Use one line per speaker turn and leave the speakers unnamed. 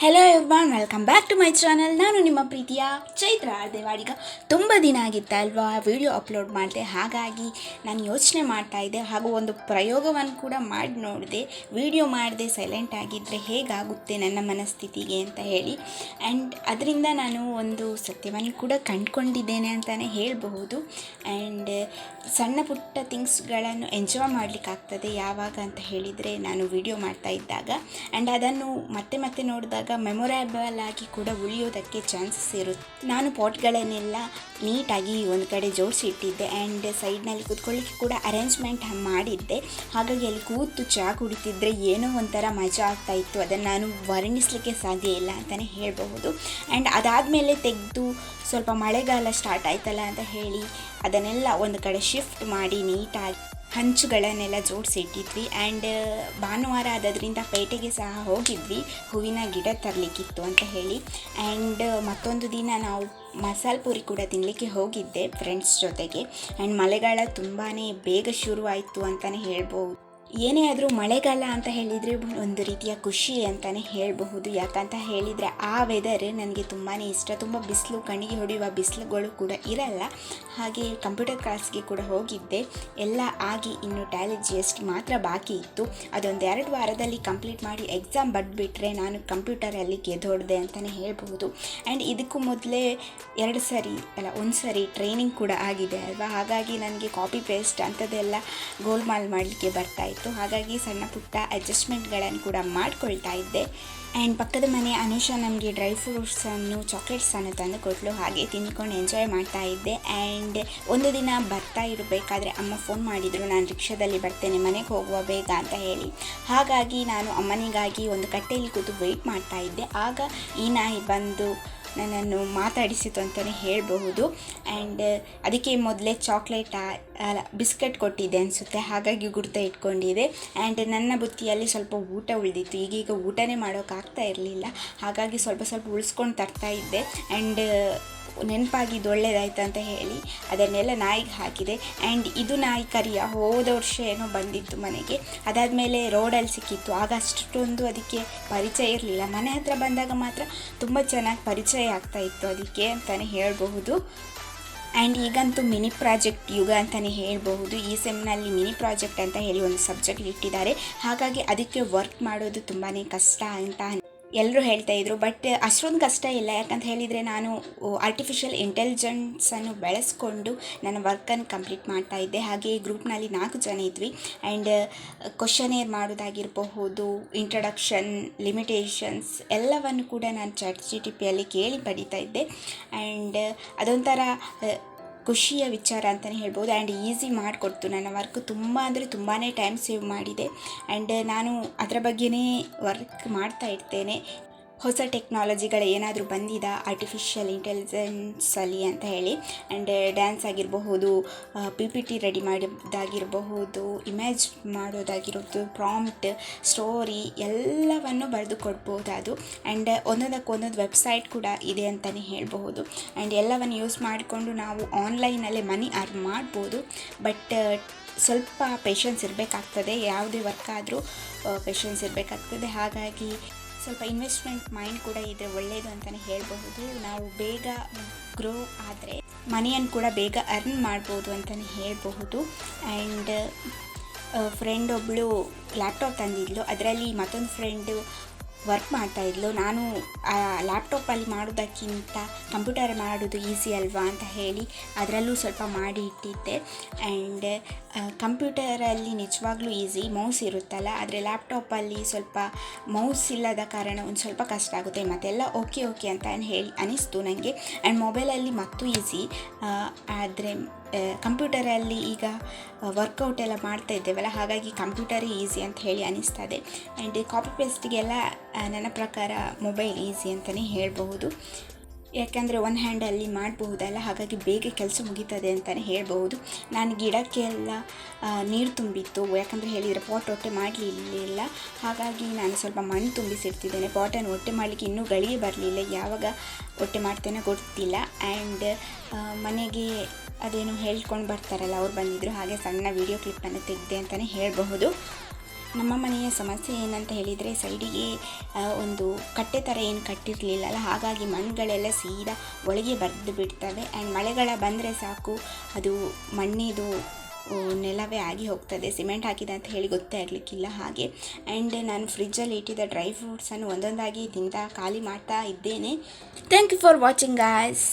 Hello everyone welcome back to my channel ನಾನು ನಿಮ್ಮ ಪ್ರೀತಿಯ ಚೈತ್ರ ದೇವಾಡಿಗ ತುಂಬ ದಿನ ಆಗಿತ್ತಲ್ವಾ ವಿಡಿಯೋ ಅಪ್ಲೋಡ್ ಮಾಡಿದೆ. ಹಾಗಾಗಿ ನಾನು ಯೋಚನೆ ಮಾಡ್ತಾ ಇದ್ದೆ. ಹಾಗೂ ಒಂದು ಪ್ರಯೋಗವನ್ನು ಕೂಡ ಮಾಡಿ ನೋಡಿದೆ. ವಿಡಿಯೋ ಮಾಡದೆ ಸೈಲೆಂಟ್ ಆಗಿದ್ದರೆ ಹೇಗಾಗುತ್ತೆ ನನ್ನ ಮನಸ್ಥಿತಿಗೆ ಅಂತ ಹೇಳಿ. ಆ್ಯಂಡ್ ಅದರಿಂದ ನಾನು ಒಂದು ಸತ್ಯವನ್ನು ಕೂಡ ಕಂಡುಕೊಂಡಿದ್ದೇನೆ ಅಂತಲೇ ಹೇಳಬಹುದು. ಆ್ಯಂಡ್ ಸಣ್ಣ ಪುಟ್ಟ ಥಿಂಗ್ಸ್ಗಳನ್ನು ಎಂಜಾಯ್ ಮಾಡಲಿಕ್ಕಾಗ್ತದೆ ಯಾವಾಗ ಅಂತ ಹೇಳಿದರೆ ನಾನು ವಿಡಿಯೋ ಮಾಡ್ತಾ ಇದ್ದಾಗ. ಆ್ಯಂಡ್ ಅದನ್ನು ಮತ್ತೆ ಮತ್ತೆ ನೋಡಿದಾಗ ಮೆಮೊರೇಬಲ್ ಆಗಿ ಕೂಡ ಉಳಿಯೋದಕ್ಕೆ ಚಾನ್ಸಸ್ ಇರುತ್ತೆ. ನಾನು ಪಾಟ್ಗಳನ್ನೆಲ್ಲ ನೀಟಾಗಿ ಒಂದು ಕಡೆ ಜೋಡಿಸಿ ಇಟ್ಟಿದ್ದೆ ಆ್ಯಂಡ್ ಸೈಡ್ನಲ್ಲಿ ಕೂತ್ಕೊಳ್ಳಿಕ್ಕೆ ಕೂಡ ಅರೇಂಜ್ಮೆಂಟ್ ಮಾಡಿದ್ದೆ. ಹಾಗಾಗಿ ಅಲ್ಲಿ ಕೂತು ಚಹಾ ಕುಡಿತಿದ್ರೆ ಏನೋ ಒಂಥರ ಮಜಾ ಆಗ್ತಾ ಇತ್ತು. ಅದನ್ನು ನಾನು ವರ್ಣಿಸಲಿಕ್ಕೆ ಸಾಧ್ಯ ಇಲ್ಲ ಅಂತಲೇ ಹೇಳಬಹುದು. ಆ್ಯಂಡ್ ಅದಾದಮೇಲೆ ತೆಗೆದು ಸ್ವಲ್ಪ ಮಳೆಗಾಲ ಸ್ಟಾರ್ಟ್ ಆಯ್ತಲ್ಲ ಅಂತ ಹೇಳಿ ಅದನ್ನೆಲ್ಲ ಒಂದು ಕಡೆ ಶಿಫ್ಟ್ ಮಾಡಿ ನೀಟಾಗಿ ಹಂಚುಗಳನ್ನೆಲ್ಲ ಜೋಡಿಸಿ ಇಟ್ಟಿದ್ವಿ ಆ್ಯಂಡ್ ಭಾನುವಾರ ಆದದ್ರಿಂದ ಪೇಟೆಗೆ ಸಹ ಹೋಗಿದ್ವಿ. ಹೂವಿನ ಗಿಡ ತರಲಿಕ್ಕಿತ್ತು ಅಂತ ಹೇಳಿ. ಆ್ಯಂಡ್ ಮತ್ತೊಂದು ದಿನ ನಾವು ಮಸಾಲೆ ಪೂರಿ ಕೂಡ ತಿನ್ನಲಿಕ್ಕೆ ಹೋಗಿದ್ದೆ ಫ್ರೆಂಡ್ಸ್ ಜೊತೆಗೆ. ಆ್ಯಂಡ್ ಮಳೆಗಾಲ ತುಂಬಾ ಬೇಗ ಶುರುವಾಯಿತು ಅಂತಲೇ ಹೇಳ್ಬೋದು. ಏನೇ ಆದರೂ ಮಳೆಗಾಲ ಅಂತ ಹೇಳಿದರೆ ಒಂದು ರೀತಿಯ ಖುಷಿ ಅಂತಲೇ ಹೇಳಬಹುದು. ಯಾಕಂತ ಹೇಳಿದರೆ ಆ ವೆದರ್ ನನಗೆ ತುಂಬಾ ಇಷ್ಟ. ತುಂಬ ಬಿಸಿಲು, ಕಣ್ಣಿಗೆ ಹೊಡೆಯುವ ಬಿಸಿಲುಗಳು ಕೂಡ ಇರಲ್ಲ. ಹಾಗೆ ಕಂಪ್ಯೂಟರ್ ಕ್ಲಾಸ್ಗೆ ಕೂಡ ಹೋಗಿದ್ದೆ. ಎಲ್ಲ ಆಗಿ ಇನ್ನು ಟ್ಯಾಲಿ ಮಾತ್ರ ಬಾಕಿ ಇತ್ತು. ಅದೊಂದು ಎರಡು ವಾರದಲ್ಲಿ ಕಂಪ್ಲೀಟ್ ಮಾಡಿ ಎಕ್ಸಾಮ್ ಬಡ್ಬಿಟ್ರೆ ನಾನು ಕಂಪ್ಯೂಟರಲ್ಲಿ ಗೆದ್ದೊಡ್ದೆ ಅಂತಲೇ ಹೇಳಬಹುದು. ಆ್ಯಂಡ್ ಇದಕ್ಕೂ ಮೊದಲೇ ಎರಡು ಸರಿ, ಅಲ್ಲ ಒಂದು ಸರಿ ಟ್ರೈನಿಂಗ್ ಕೂಡ ಆಗಿದೆ ಅಲ್ವಾ? ಹಾಗಾಗಿ ನನಗೆ ಕಾಪಿ ಪೇಸ್ಟ್ ಅಂಥದ್ದೆಲ್ಲ ಗೋಲ್ಮಾಲ್ ಮಾಡಲಿಕ್ಕೆ ಬರ್ತಾ ಇತ್ತು ಹಾಗಾಗಿ ಸಣ್ಣ ಪುಟ್ಟ ಅಡ್ಜಸ್ಟ್ಮೆಂಟ್ಗಳನ್ನು ಕೂಡ ಮಾಡ್ಕೊಳ್ತಾ ಇದ್ದೆ. ಆ್ಯಂಡ್ ಪಕ್ಕದ ಮನೆ ಅನುಷಾ ನಮಗೆ ಡ್ರೈ ಫ್ರೂಟ್ಸನ್ನು ಚಾಕ್ಲೇಟ್ಸನ್ನು ತಂದು ಕೊಟ್ಟಲು ಹಾಗೆ ತಿಂದ್ಕೊಂಡು ಎಂಜಾಯ್ ಮಾಡ್ತಾ ಇದ್ದೆ. ಆ್ಯಂಡ್ ಒಂದು ದಿನ ಬರ್ತಾ ಇರಬೇಕಾದ್ರೆ ಅಮ್ಮ ಫೋನ್ ಮಾಡಿದರು. ನಾನು ರಿಕ್ಷಾದಲ್ಲಿ ಬರ್ತೇನೆ, ಮನೆಗೆ ಹೋಗುವ ಬೇಗ ಅಂತ ಹೇಳಿ. ಹಾಗಾಗಿ ನಾನು ಅಮ್ಮನಿಗಾಗಿ ಒಂದು ಕಟ್ಟೆಯಲ್ಲಿ ಕೂತು ವೆಯ್ಟ್ ಮಾಡ್ತಾ ಇದ್ದೆ. ಆಗ ಈ ನಾಯಿ ಬಂದು ನನ್ನನ್ನು ಮಾತಾಡಿಸಿತು ಅಂತಲೇ ಹೇಳಬಹುದು. ಆ್ಯಂಡ್ ಅದಕ್ಕೆ ಮೊದಲೇ ಚಾಕ್ಲೇಟ್ ಅಲ್ಲ ಬಿಸ್ಕೆಟ್ ಕೊಟ್ಟಿದ್ದೆ ಅನಿಸುತ್ತೆ. ಹಾಗಾಗಿ ಗುರ್ತ ಇಟ್ಕೊಂಡಿದೆ. ಆ್ಯಂಡ್ ನನ್ನ ಬುತ್ತಿಯಲ್ಲಿ ಸ್ವಲ್ಪ ಊಟ ಉಳಿದಿತ್ತು. ಈಗೀಗ ಊಟನೇ ಮಾಡೋಕ್ಕಾಗ್ತಾ ಇರಲಿಲ್ಲ. ಹಾಗಾಗಿ ಸ್ವಲ್ಪ ಸ್ವಲ್ಪ ಉಳಿಸ್ಕೊಂಡು ತರ್ತಾ ಇದ್ದೆ. ಆ್ಯಂಡ್ ನೆನಪಾಗಿದ್ದು ಒಳ್ಳೇದಾಯ್ತು ಅಂತ ಹೇಳಿ ಅದನ್ನೆಲ್ಲ ನಾಯಿಗೆ ಹಾಕಿದೆ. ಆ್ಯಂಡ್ ಇದು ನಾಯಿ ಕರಿಯ ಹೋದ ವರ್ಷ ಏನೋ ಬಂದಿತ್ತು ಮನೆಗೆ. ಅದಾದಮೇಲೆ ರೋಡಲ್ಲಿ ಸಿಕ್ಕಿತ್ತು. ಆಗ ಅಷ್ಟೊಂದು ಅದಕ್ಕೆ ಪರಿಚಯ ಇರಲಿಲ್ಲ. ಮನೆ ಹತ್ರ ಬಂದಾಗ ಮಾತ್ರ ತುಂಬ ಚೆನ್ನಾಗಿ ಪರಿಚಯ ಆಗ್ತಾ ಇತ್ತು ಅದಕ್ಕೆ ಅಂತಲೇ ಹೇಳಬಹುದು. ಆ್ಯಂಡ್ ಈಗಂತೂ ಮಿನಿ ಪ್ರಾಜೆಕ್ಟ್ ಯುಗ ಅಂತಲೇ ಹೇಳಬಹುದು. ಈ ಸೆಮ್ನಲ್ಲಿ ಮಿನಿ ಪ್ರಾಜೆಕ್ಟ್ ಅಂತ ಹೇಳಿ ಒಂದು ಸಬ್ಜೆಕ್ಟ್ ಇಟ್ಟಿದ್ದಾರೆ. ಹಾಗಾಗಿ ಅದಕ್ಕೆ ವರ್ಕ್ ಮಾಡೋದು ತುಂಬಾ ಕಷ್ಟ ಅಂತ ಎಲ್ಲರೂ ಹೇಳ್ತಾ ಇದ್ರು ಬಟ್ ಅಷ್ಟೊಂದು ಕಷ್ಟ ಇಲ್ಲ. ಯಾಕಂತ ಹೇಳಿದರೆ ನಾನು ಆರ್ಟಿಫಿಷಿಯಲ್ ಇಂಟೆಲಿಜೆನ್ಸನ್ನು ಬೆಳೆಸ್ಕೊಂಡು ನನ್ನ ವರ್ಕನ್ನು ಕಂಪ್ಲೀಟ್ ಮಾಡ್ತಾ ಇದ್ದೆ. ಹಾಗೆ ಗ್ರೂಪ್ನಲ್ಲಿ ನಾಲ್ಕು ಜನ ಇದ್ವಿ. ಆ್ಯಂಡ್ ಕ್ವಶನೇರ್ ಮಾಡೋದಾಗಿರಬಹುದು ಇಂಟ್ರಡಕ್ಷನ್ ಲಿಮಿಟೇಷನ್ಸ್ ಎಲ್ಲವನ್ನು ಕೂಡ ನಾನು ಚಾಟ್ ಜಿ ಟಿ ಪಿಯಲ್ಲಿ ಕೇಳಿ ಪಡಿತಾ ಇದ್ದೆ. ಆ್ಯಂಡ್ ಅದೊಂಥರ ಖುಷಿಯ ವಿಚಾರ ಅಂತಲೇ ಹೇಳ್ಬೋದು. ಆ್ಯಂಡ್ ಈಸಿ ಮಾಡಿಕೊಡ್ತು. ನನ್ನ ವರ್ಕ್ ತುಂಬ ಅಂದರೆ ತುಂಬಾ ಟೈಮ್ ಸೇವ್ ಮಾಡಿದೆ. ಆ್ಯಂಡ್ ನಾನು ಅದರ ಬಗ್ಗೆನೇ ವರ್ಕ್ ಮಾಡ್ತಾ ಇರ್ತೇನೆ. ಹೊಸ ಟೆಕ್ನಾಲಜಿಗಳು ಏನಾದರೂ ಬಂದಿದ? ಆರ್ಟಿಫಿಷಿಯಲ್ ಇಂಟೆಲಿಜೆನ್ಸಲ್ಲಿ ಅಂತ ಹೇಳಿ. ಆ್ಯಂಡ್ ಡ್ಯಾನ್ಸ್ ಆಗಿರಬಹುದು ಪಿ ಪಿ ಟಿ ರೆಡಿ ಮಾಡೋದಾಗಿರಬಹುದು ಇಮೇಜ್ ಮಾಡೋದಾಗಿರೋದು ಪ್ರಾಂಪ್ಟ್ ಸ್ಟೋರಿ ಎಲ್ಲವನ್ನು ಬರೆದು ಕೊಡ್ಬೋದು ಅದು ಆ್ಯಂಡ್ ಒಂದೊಂದಕ್ಕೆ ಒಂದೊಂದು ವೆಬ್ಸೈಟ್ ಕೂಡ ಇದೆ ಅಂತಲೇ ಹೇಳಬಹುದು. ಆ್ಯಂಡ್ ಎಲ್ಲವನ್ನು ಯೂಸ್ ಮಾಡಿಕೊಂಡು ನಾವು ಆನ್ಲೈನಲ್ಲೇ ಮನಿ ಅರ್ನ್ ಮಾಡ್ಬೋದು. ಬಟ್ ಸ್ವಲ್ಪ ಪೇಷನ್ಸ್ ಇರಬೇಕಾಗ್ತದೆ. ಯಾವುದೇ ವರ್ಕ್ ಆದರೂ ಪೇಷನ್ಸ್ ಇರಬೇಕಾಗ್ತದೆ. ಹಾಗಾಗಿ ಸ್ವಲ್ಪ ಇನ್ವೆಸ್ಟ್ಮೆಂಟ್ ಮೈಂಡ್ ಕೂಡ ಇದೆ ಒಳ್ಳೆಯದು ಅಂತಲೇ ಹೇಳಬಹುದು. ನಾವು ಬೇಗ ಗ್ರೋ ಆದರೆ ಮನಿಯನ್ನು ಕೂಡ ಬೇಗ ಅರ್ನ್ ಮಾಡ್ಬೋದು ಅಂತಲೇ ಹೇಳಬಹುದು. ಆ್ಯಂಡ್ ಫ್ರೆಂಡ್ ಒಬ್ಬಳು ಲ್ಯಾಪ್ಟಾಪ್ ತಂದಿದ್ಲು. ಅದರಲ್ಲಿ ಮತ್ತೊಂದು ಫ್ರೆಂಡು ವರ್ಕ್ ಮಾಡ್ತಾ ಇದ್ಲು. ನಾನು, ಆ ಲ್ಯಾಪ್ಟಾಪಲ್ಲಿ ಮಾಡೋದಕ್ಕಿಂತ ಕಂಪ್ಯೂಟರ್ ಮಾಡೋದು ಈಸಿ ಅಲ್ವಾ ಅಂತ ಹೇಳಿ ಅದರಲ್ಲೂ ಸ್ವಲ್ಪ ಮಾಡಿ ಇಟ್ಟಿದ್ದೆ. ಆ್ಯಂಡ್ ಕಂಪ್ಯೂಟರಲ್ಲಿ ನಿಜವಾಗ್ಲೂ ಈಸಿ ಮೌಸ್ ಇರುತ್ತಲ್ಲ, ಆದರೆ ಲ್ಯಾಪ್ಟಾಪಲ್ಲಿ ಸ್ವಲ್ಪ ಮೌಸ್ ಇಲ್ಲದ ಕಾರಣ ಒಂದು ಸ್ವಲ್ಪ ಕಷ್ಟ ಆಗುತ್ತೆ. ಮತ್ತೆಲ್ಲ ಓಕೆ ಓಕೆ ಅಂತ ಹೇಳಿ ಅನಿಸ್ತು ನನಗೆ ಆ್ಯಂಡ್ ಮೊಬೈಲಲ್ಲಿ ಮತ್ತೂ ಈಸಿ ಆದರೆ ಕಂಪ್ಯೂಟರಲ್ಲಿ ಈಗ ವರ್ಕೌಟ್ ಎಲ್ಲ ಮಾಡ್ತಾ ಇದ್ದೇವಲ್ಲ, ಹಾಗಾಗಿ ಕಂಪ್ಯೂಟರೇ ಈಸಿ ಅಂತ ಹೇಳಿ ಅನಿಸ್ತದೆ ಆ್ಯಂಡ್ ಕಾಪಿ ಪೇಸ್ಟಿಗೆಲ್ಲ ನನ್ನ ಪ್ರಕಾರ ಮೊಬೈಲ್ ಈಸಿ ಅಂತಲೇ ಹೇಳಬಹುದು. ಯಾಕೆಂದರೆ ಒನ್ ಹ್ಯಾಂಡಲ್ಲಿ ಮಾಡಬಹುದಲ್ಲ, ಹಾಗಾಗಿ ಬೇಗ ಕೆಲಸ ಮುಗೀತದೆ ಅಂತಲೇ ಹೇಳಬಹುದು. ನಾನು ಗಿಡಕ್ಕೆಲ್ಲ ನೀರು ತುಂಬಿತ್ತು, ಯಾಕಂದರೆ ಹೇಳಿದರೆ ಪಾಟ್ ಒಟ್ಟೆ ಮಾಡಲಿಲ್ಲ. ಹಾಗಾಗಿ ನಾನು ಸ್ವಲ್ಪ ಮಣ್ಣು ತುಂಬಿಸಿರ್ತಿದ್ದೇನೆ ಪಾಟನ್ನು ಒಟ್ಟೆ ಮಾಡಲಿಕ್ಕೆ ಇನ್ನೂ ಗಳಿಗೆ ಬರಲಿಲ್ಲ. ಯಾವಾಗ ಒಟ್ಟೆ ಮಾಡ್ತೇನೆ ಗೊತ್ತಿಲ್ಲ. ಆ್ಯಂಡ್ ಮನೆಗೆ ಅದೇನು ಹೇಳ್ಕೊಂಡು ಬರ್ತಾರಲ್ಲ, ಅವ್ರು ಬಂದಿದ್ದರು ಹಾಗೆ ಸಣ್ಣ ವೀಡಿಯೋ ಕ್ಲಿಪ್ಪನ್ನು ತೆಗೆದೆ ಅಂತಲೇ ಹೇಳಬಹುದು. ನಮ್ಮ ಮನೆಯ ಸಮಸ್ಯೆ ಏನಂತ ಹೇಳಿದರೆ ಸೈಡಿಗೆ ಒಂದು ಕಟ್ಟೆ ಥರ ಏನು ಕಟ್ಟಿರಲಿಲ್ಲಲ್ಲ, ಹಾಗಾಗಿ ಮಣ್ಣುಗಳೆಲ್ಲ ಸೀದಾ ಒಳಗೆ ಬರೆದು ಬಿಡ್ತವೆ. ಆ್ಯಂಡ್ ಮಳೆಗಳ ಬಂದರೆ ಸಾಕು, ಅದು ಮಣ್ಣಿದು ನೆಲವೇ ಆಗಿ ಹೋಗ್ತದೆ. ಸಿಮೆಂಟ್ ಹಾಕಿದೆ ಅಂತ ಹೇಳಿ ಗೊತ್ತೇ ಆಗಲಿಕ್ಕಿಲ್ಲ ಹಾಗೆ. ಆ್ಯಂಡ್ ನಾನು ಫ್ರಿಜ್ಜಲ್ಲಿ ಇಟ್ಟಿದ್ದ ಡ್ರೈ ಫ್ರೂಟ್ಸನ್ನು ಒಂದೊಂದಾಗಿ ತಿಂತ, ಖಾಲಿ ಮಾಡ್ತಾ ಇದ್ದೇನೆ. Thank you for watching guys